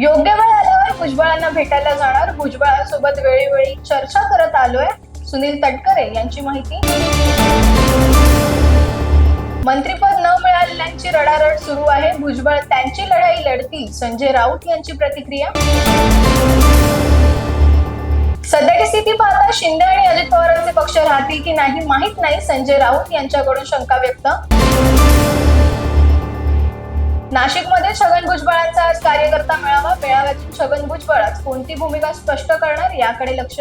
योग्य वेळ आल्यावर भुजबळांना भेटायला जाणार. भुजबळांसोबत वेळोवेळी चर्चा करत आलोय सुनील तटकरे यांची माहिती. मंत्रीपद न मिळालेल्यांची रडारड सुरू आहे. भुजबळ त्यांची लढाई लढतील. संजय राऊत यांची प्रतिक्रिया. सध्याची स्थिती पाहता शिंदे आणि अजित पवारांचे पक्ष राहतील की नाही माहीत नाही. संजय राऊत यांच्याकडून शंका व्यक्त नाशिकमध्ये छगन भुजबळांचा आज कार्यकर्ता मेळावा मेळाव्यातून छगन भुजबळ आज कोणती भूमिका स्पष्ट करणार याकडे लक्ष.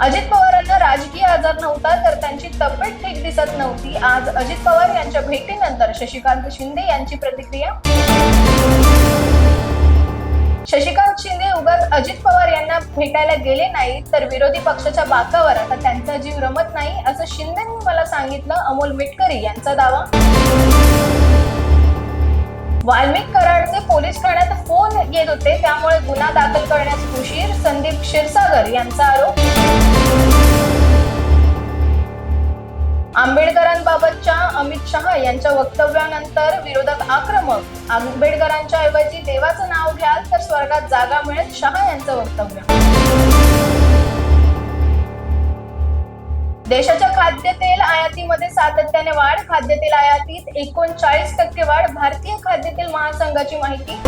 अजित पवारांना राजकीय आजार नव्हता तर त्यांची तब्येत ठीक दिसत नव्हती. आज अजित पवार यांच्या भेटीनंतर शशिकांत शिंदे यांची प्रतिक्रिया. अजित पवार यांना भेटायला गेले नाही तर विरोधी पक्षाच्या बाकावर आता त्यांचा जीव रमत नाही असं शिंदेंनी मला सांगितलं अमोल मिटकरी यांचा दावा. वाल्मिक कराडचे पोलीस ठाण्यात फोन येत होते त्यामुळे गुन्हा दाखल करण्यास उशीर संदीप क्षीरसागर यांचा आरोप. आंबेडकरांबाबतच्या अमित शहा यांच्या वक्तव्यानंतर विरोधक आक्रमक. आंबेडकरांच्या ऐवजी देवाचं नाव घ्याल तर स्वर्गात जागा मिळेल शहा यांचं वक्तव्य. देशाच्या खाद्यतेल आयातीमध्ये सातत्याने वाढ खाद्यतेल आयातीत एकोणचाळीस टक्के वाढ भारतीय खाद्यतेल महासंघाची माहिती.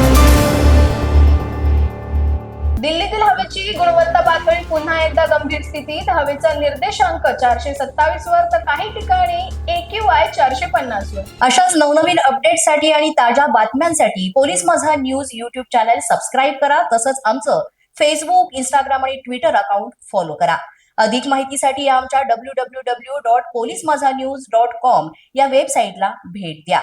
दिल्लीतील हवेची गुणवत्ता पातळी पुन्हा एकदा गंभीर स्थितीत. हवेचा निर्देशांक चारशे सत्तावीस वर तर काही ठिकाणी एक्यूआय चारशे पन्नास वर. अशाच नवनवीन अपडेटसाठी आणि ताज्या बातम्यांसाठी police Majha news YouTube channel subscribe करा. तसंच आमचं फेसबुक इंस्टाग्राम आणि ट्विटर अकाउंट फॉलो करा. अधिक माहितीसाठी आमच्या W W W dot police Majha news dot com या वेबसाईटला भेट द्या.